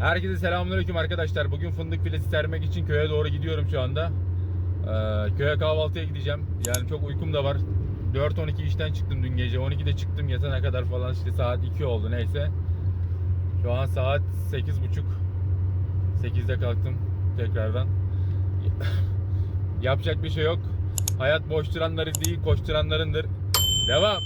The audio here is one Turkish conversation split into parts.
Herkese selamünaleyküm arkadaşlar. Bugün fındık filesi sermek için köye doğru gidiyorum şu anda. Ee, köye kahvaltıya gideceğim. Yani çok uykum da var. 4-12 işten çıktım dün gece. 12'de çıktım yatana kadar falan işte saat 2 oldu neyse. Şu an saat 8.30. 8'de kalktım tekrardan. Yapacak bir şey yok. Hayat boş duranları değil koşturanlarındır. Devam.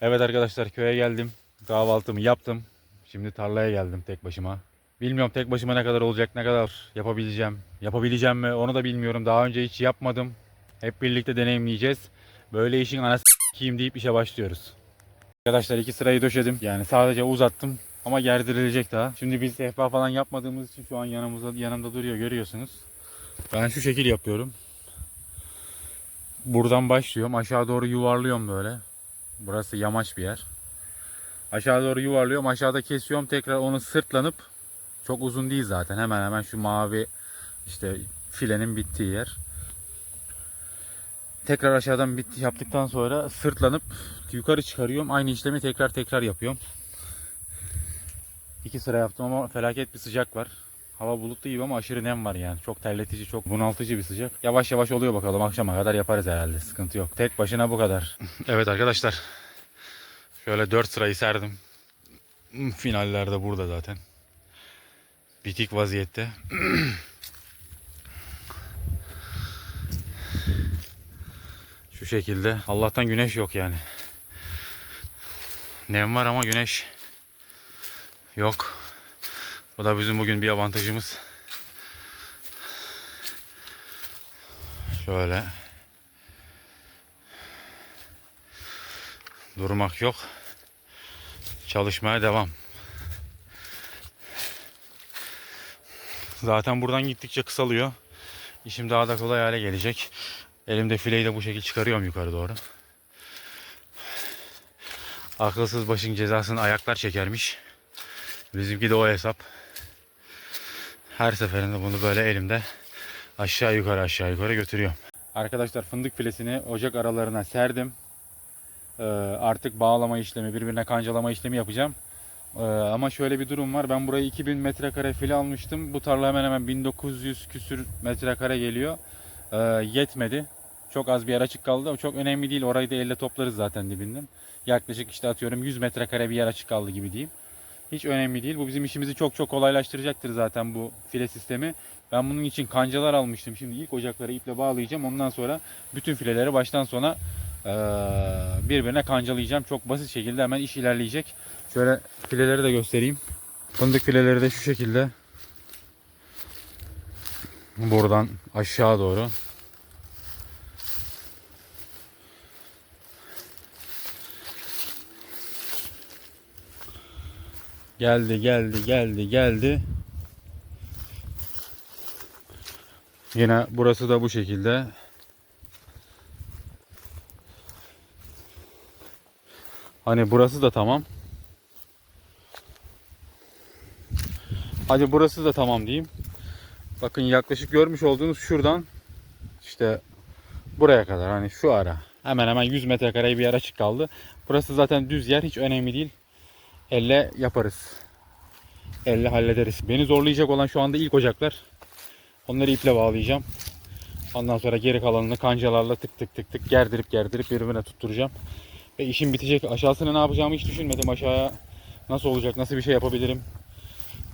Evet arkadaşlar köye geldim. Kahvaltımı yaptım. Şimdi tarlaya geldim tek başıma. Bilmiyorum tek başıma ne kadar olacak, ne kadar yapabileceğim. Yapabileceğim mi onu da bilmiyorum. Daha önce hiç yapmadım. Hep birlikte deneyimleyeceğiz. Böyle işin anası s**eyim deyip işe başlıyoruz. Arkadaşlar iki sırayı döşedim. Yani sadece uzattım ama gerdirilecek daha. Şimdi biz sehpa falan yapmadığımız için şu an yanımızda yanımda duruyor görüyorsunuz. Ben şu şekil yapıyorum. Buradan başlıyorum. Aşağı doğru yuvarlıyorum böyle. Burası yamaç bir yer. Aşağı doğru yuvarlıyorum. Aşağıda kesiyorum. Tekrar onu sırtlanıp çok uzun değil zaten. Hemen hemen şu mavi işte filenin bittiği yer. Tekrar aşağıdan bitti yaptıktan sonra sırtlanıp yukarı çıkarıyorum. Aynı işlemi tekrar tekrar yapıyorum. İki sıra yaptım ama felaket bir sıcak var. Hava bulutlu gibi ama aşırı nem var yani. Çok terletici, çok bunaltıcı bir sıcak. Yavaş yavaş oluyor bakalım. Akşama kadar yaparız herhalde. Sıkıntı yok. Tek başına bu kadar. evet arkadaşlar. Şöyle 4 sırayı serdim. Hmm, Finaller de burada zaten. Bitik vaziyette. Şu şekilde. Allah'tan güneş yok yani. Nem var ama güneş yok. Bu da bizim bugün bir avantajımız. Şöyle. Durmak yok. Çalışmaya devam. Zaten buradan gittikçe kısalıyor. İşim daha da kolay hale gelecek. Elimde fileyi de bu şekilde çıkarıyorum yukarı doğru. Akılsız başın cezasını ayaklar çekermiş. Bizimki de o hesap. Her seferinde bunu böyle elimde aşağı yukarı aşağı yukarı götürüyorum. Arkadaşlar fındık filesini ocak aralarına serdim. Ee, artık bağlama işlemi, birbirine kancalama işlemi yapacağım. Ee, ama şöyle bir durum var. Ben burayı 2000 metrekare file almıştım. Bu tarla hemen hemen 1900 küsür metrekare geliyor. Ee, yetmedi. Çok az bir yer açık kaldı. Çok önemli değil. Orayı da elle toplarız zaten dibinden. Yaklaşık işte atıyorum 100 metrekare bir yer açık kaldı gibi diyeyim. Hiç önemli değil. Bu bizim işimizi çok çok kolaylaştıracaktır zaten bu file sistemi. Ben bunun için kancalar almıştım. Şimdi ilk ocakları iple bağlayacağım. Ondan sonra bütün fileleri baştan sona birbirine kancalayacağım. Çok basit şekilde hemen iş ilerleyecek. Şöyle fileleri de göstereyim. Fındık fileleri de şu şekilde. Buradan aşağı doğru. Geldi geldi geldi geldi. Yine burası da bu şekilde. Hani burası da tamam. Hadi burası da tamam diyeyim. Bakın yaklaşık görmüş olduğunuz şuradan işte buraya kadar hani şu ara. Hemen hemen 100 metrekare bir yer açık kaldı. Burası zaten düz yer hiç önemli değil. Elle yaparız. Elle hallederiz. Beni zorlayacak olan şu anda ilk ocaklar. Onları iple bağlayacağım. Ondan sonra geri kalanını kancalarla tık tık tık tık gerdirip gerdirip birbirine tutturacağım. Ve işim bitecek. Aşağısını ne yapacağımı hiç düşünmedim. Aşağıya nasıl olacak, nasıl bir şey yapabilirim.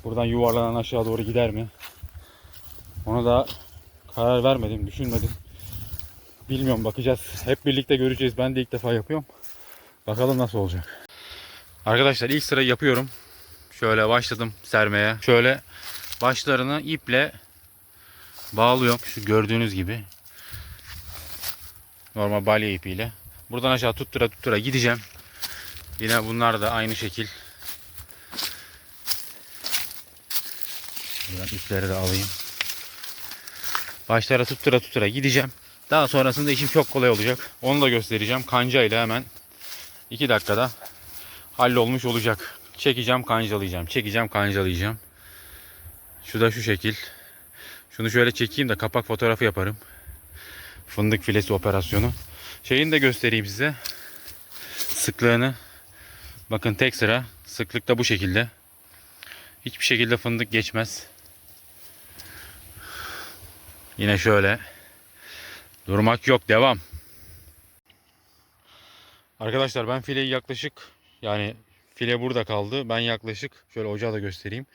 Buradan yuvarlanan aşağı doğru gider mi? Ona da karar vermedim, düşünmedim. Bilmiyorum bakacağız. Hep birlikte göreceğiz. Ben de ilk defa yapıyorum. Bakalım nasıl olacak. Arkadaşlar ilk sıra yapıyorum. Şöyle başladım sermeye. Şöyle başlarını iple bağlıyorum. Şu gördüğünüz gibi. Normal balya ipiyle. Buradan aşağı tuttura tuttura gideceğim. Yine bunlar da aynı şekil. Buradan ipleri de alayım. Başlara tuttura tuttura gideceğim. Daha sonrasında işim çok kolay olacak. Onu da göstereceğim. Kanca ile hemen 2 dakikada hallolmuş olacak. Çekeceğim, kancalayacağım. Çekeceğim, kancalayacağım. Şu da şu şekil. Şunu şöyle çekeyim de kapak fotoğrafı yaparım. Fındık filesi operasyonu. Şeyini de göstereyim size. Sıklığını. Bakın tek sıra. Sıklık da bu şekilde. Hiçbir şekilde fındık geçmez. Yine şöyle. Durmak yok. Devam. Arkadaşlar ben fileyi yaklaşık yani file burada kaldı. Ben yaklaşık şöyle ocağı da göstereyim.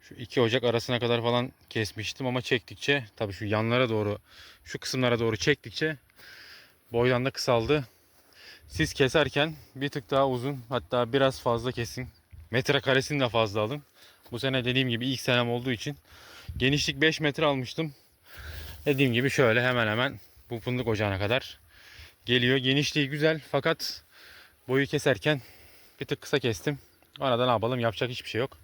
Şu iki ocak arasına kadar falan kesmiştim ama çektikçe tabii şu yanlara doğru şu kısımlara doğru çektikçe boydan da kısaldı. Siz keserken bir tık daha uzun hatta biraz fazla kesin. Metrekaresini de fazla alın. Bu sene dediğim gibi ilk senem olduğu için genişlik 5 metre almıştım. Dediğim gibi şöyle hemen hemen bu fındık ocağına kadar geliyor. Genişliği güzel fakat boyu keserken bir tık kısa kestim. Arada ne yapalım yapacak hiçbir şey yok.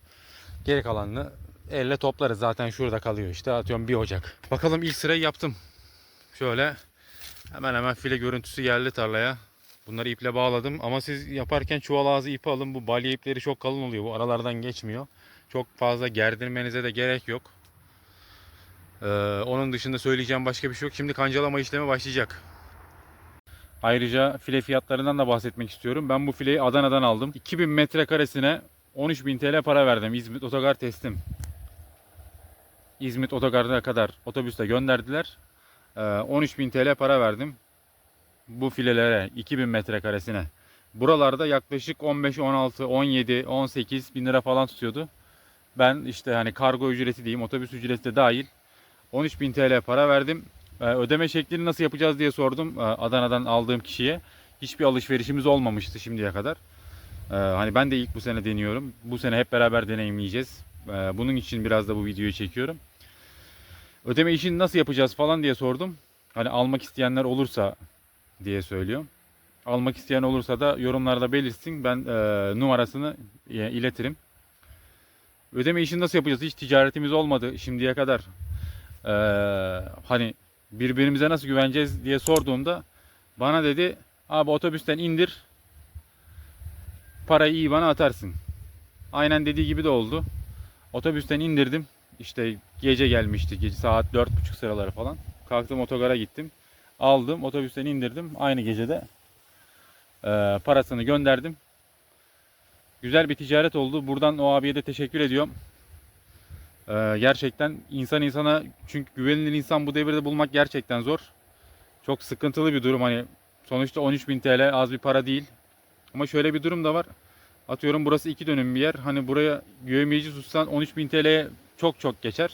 Geri kalanını elle toplarız. Zaten şurada kalıyor işte atıyorum bir ocak. Bakalım ilk sırayı yaptım. Şöyle hemen hemen file görüntüsü geldi tarlaya. Bunları iple bağladım ama siz yaparken çuval ağzı ipi alın. Bu balya ipleri çok kalın oluyor. Bu aralardan geçmiyor. Çok fazla gerdirmenize de gerek yok. Ee, onun dışında söyleyeceğim başka bir şey yok. Şimdi kancalama işlemi başlayacak. Ayrıca file fiyatlarından da bahsetmek istiyorum. Ben bu fileyi Adana'dan aldım. 2000 metrekaresine 13.000 TL para verdim. İzmit Otogar teslim. İzmit Otogar'a kadar otobüste gönderdiler. Ee, 13.000 TL para verdim. Bu filelere 2000 metrekaresine. Buralarda yaklaşık 15, 16, 17, 18 bin lira falan tutuyordu. Ben işte hani kargo ücreti diyeyim, otobüs ücreti de dahil 13.000 TL para verdim. Ee, ödeme şeklini nasıl yapacağız diye sordum ee, Adana'dan aldığım kişiye. Hiçbir alışverişimiz olmamıştı şimdiye kadar. Ee, hani ben de ilk bu sene deniyorum. Bu sene hep beraber deneyimleyeceğiz. Ee, bunun için biraz da bu videoyu çekiyorum. Ödeme işini nasıl yapacağız falan diye sordum. Hani almak isteyenler olursa diye söylüyorum. Almak isteyen olursa da yorumlarda belirsin. Ben e, numarasını iletirim. Ödeme işini nasıl yapacağız? Hiç ticaretimiz olmadı şimdiye kadar. Ee, hani birbirimize nasıl güveneceğiz diye sorduğumda bana dedi abi otobüsten indir parayı iyi bana atarsın. Aynen dediği gibi de oldu. Otobüsten indirdim. İşte gece gelmişti. Gece saat 4.30 sıraları falan. Kalktım otogara gittim. Aldım otobüsten indirdim. Aynı gecede e, parasını gönderdim. Güzel bir ticaret oldu. Buradan o abiye de teşekkür ediyorum. Ee, gerçekten insan insana çünkü güvenilir insan bu devirde bulmak gerçekten zor. Çok sıkıntılı bir durum hani sonuçta 13.000 TL az bir para değil. Ama şöyle bir durum da var. Atıyorum burası iki dönüm bir yer. Hani buraya yövmiyeci tutsan 13.000 TL'ye çok çok geçer.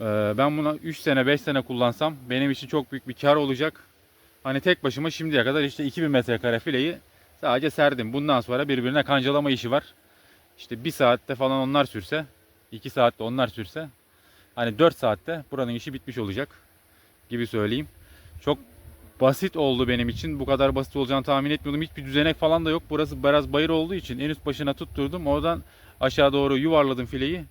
Ee, ben buna 3 sene 5 sene kullansam benim için çok büyük bir kar olacak. Hani tek başıma şimdiye kadar işte 2000 metrekare fileyi sadece serdim. Bundan sonra birbirine kancalama işi var. İşte bir saatte falan onlar sürse 2 saatte onlar sürse hani 4 saatte buranın işi bitmiş olacak gibi söyleyeyim. Çok basit oldu benim için. Bu kadar basit olacağını tahmin etmiyordum. Hiçbir düzenek falan da yok. Burası biraz bayır olduğu için en üst başına tutturdum. Oradan aşağı doğru yuvarladım fileyi.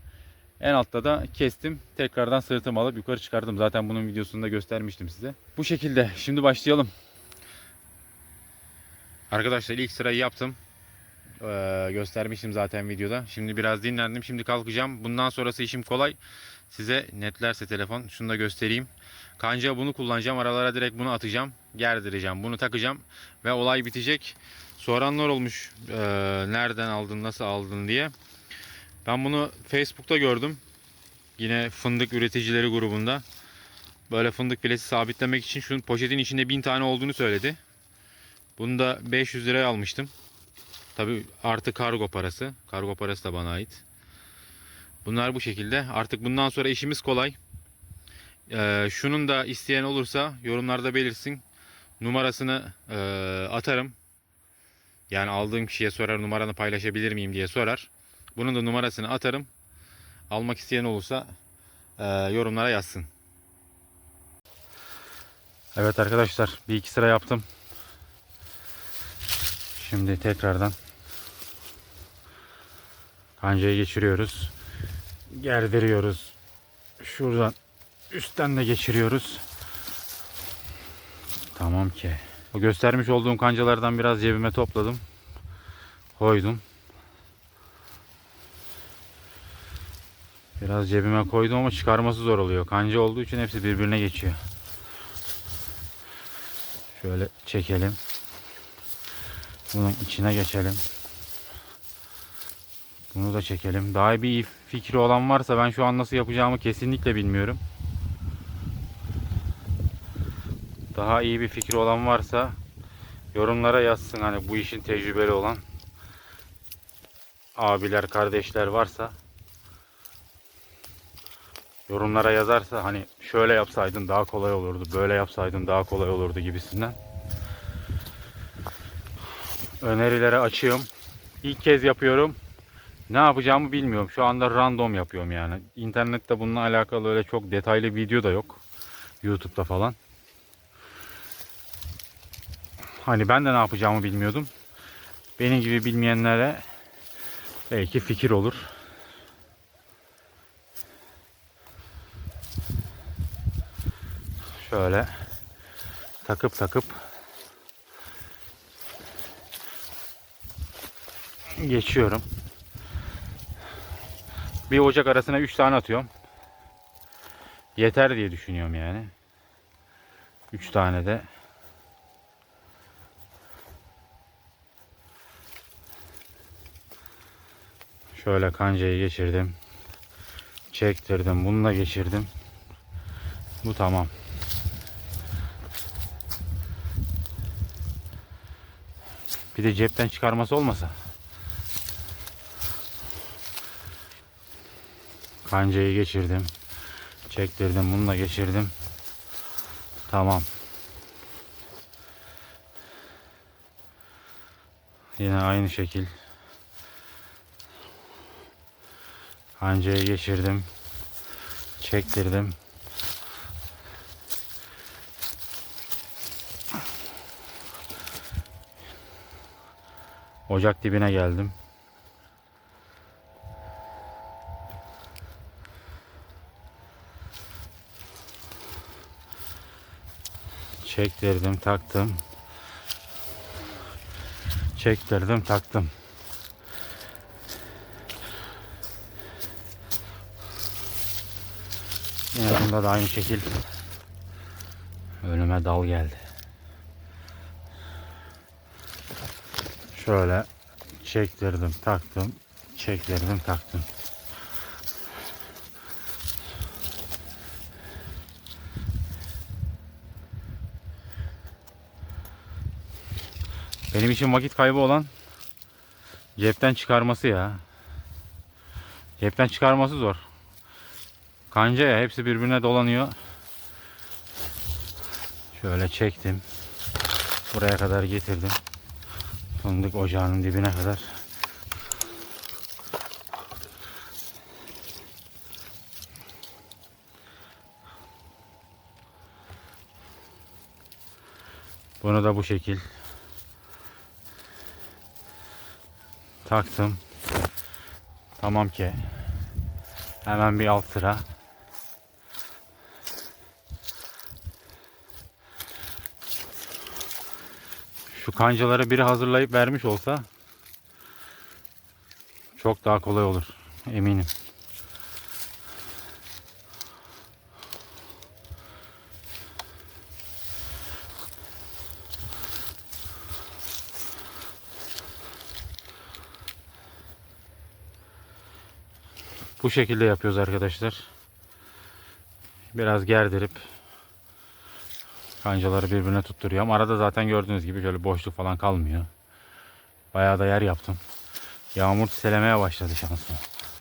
En altta da kestim. Tekrardan sırtımı alıp yukarı çıkardım. Zaten bunun videosunu da göstermiştim size. Bu şekilde. Şimdi başlayalım. Arkadaşlar ilk sırayı yaptım. Ee, göstermiştim zaten videoda. Şimdi biraz dinlendim. Şimdi kalkacağım. Bundan sonrası işim kolay. Size netlerse telefon şunu da göstereyim. Kanca bunu kullanacağım. Aralara direkt bunu atacağım. Gerdireceğim. Bunu takacağım. Ve olay bitecek. Soranlar olmuş. ee, nereden aldın, nasıl aldın diye. Ben bunu Facebook'ta gördüm. Yine fındık üreticileri grubunda. Böyle fındık filesi sabitlemek için şunun poşetin içinde 1000 tane olduğunu söyledi. Bunu da 500 liraya almıştım. Tabi artı kargo parası. Kargo parası da bana ait. Bunlar bu şekilde. Artık bundan sonra işimiz kolay. Ee, şunun da isteyen olursa yorumlarda belirsin. Numarasını e, atarım. Yani aldığım kişiye sorar numaranı paylaşabilir miyim diye sorar. Bunun da numarasını atarım. Almak isteyen olursa e, yorumlara yazsın. Evet arkadaşlar bir iki sıra yaptım. Şimdi tekrardan kancayı geçiriyoruz. Gerdiriyoruz. Şuradan üstten de geçiriyoruz. Tamam ki. O göstermiş olduğum kancalardan biraz cebime topladım. Koydum. Biraz cebime koydum ama çıkarması zor oluyor. Kanca olduğu için hepsi birbirine geçiyor. Şöyle çekelim. Bunun içine geçelim. Bunu da çekelim. Daha bir fikri olan varsa ben şu an nasıl yapacağımı kesinlikle bilmiyorum. Daha iyi bir fikri olan varsa yorumlara yazsın hani bu işin tecrübeli olan abiler, kardeşler varsa yorumlara yazarsa hani şöyle yapsaydın daha kolay olurdu, böyle yapsaydın daha kolay olurdu gibisinden. Önerilere açığım. İlk kez yapıyorum. Ne yapacağımı bilmiyorum. Şu anda random yapıyorum yani. İnternette bununla alakalı öyle çok detaylı video da yok. YouTube'da falan. Hani ben de ne yapacağımı bilmiyordum. Benim gibi bilmeyenlere belki fikir olur. Şöyle takıp takıp geçiyorum. Bir ocak arasına 3 tane atıyorum. Yeter diye düşünüyorum yani. 3 tane de Şöyle kancayı geçirdim. Çektirdim. Bununla geçirdim. Bu tamam. Bir de cepten çıkarması olmasa. Kancayı geçirdim. Çektirdim. Bununla geçirdim. Tamam. Yine aynı şekil. Kancayı geçirdim. Çektirdim. Ocak dibine geldim. Çektirdim, taktım. Çektirdim, taktım. Yine bunda da aynı şekil önüme dal geldi. Şöyle çektirdim, taktım, çektirdim, taktım. Benim için vakit kaybı olan cepten çıkarması ya. Cepten çıkarması zor. Kanca ya hepsi birbirine dolanıyor. Şöyle çektim. Buraya kadar getirdim. Fındık ocağının dibine kadar. Bunu da bu şekil taktım. Tamam ki. Hemen bir alt sıra. Şu kancaları biri hazırlayıp vermiş olsa çok daha kolay olur eminim. Bu şekilde yapıyoruz arkadaşlar. Biraz gerdirip kancaları birbirine tutturuyorum. Arada zaten gördüğünüz gibi şöyle boşluk falan kalmıyor. Bayağı da yer yaptım. Yağmur selemeye başladı şansım.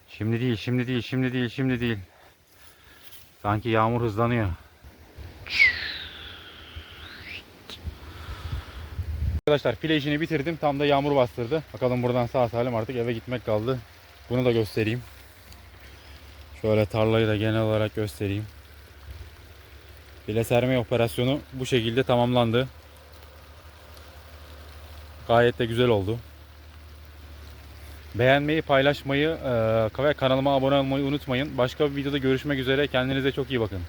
Şimdi değil, şimdi değil, şimdi değil, şimdi değil. Sanki yağmur hızlanıyor. Arkadaşlar file işini bitirdim. Tam da yağmur bastırdı. Bakalım buradan sağ salim artık eve gitmek kaldı. Bunu da göstereyim. Şöyle tarlayı da genel olarak göstereyim. Bile serme operasyonu bu şekilde tamamlandı. Gayet de güzel oldu. Beğenmeyi, paylaşmayı e, ve kanalıma abone olmayı unutmayın. Başka bir videoda görüşmek üzere. Kendinize çok iyi bakın.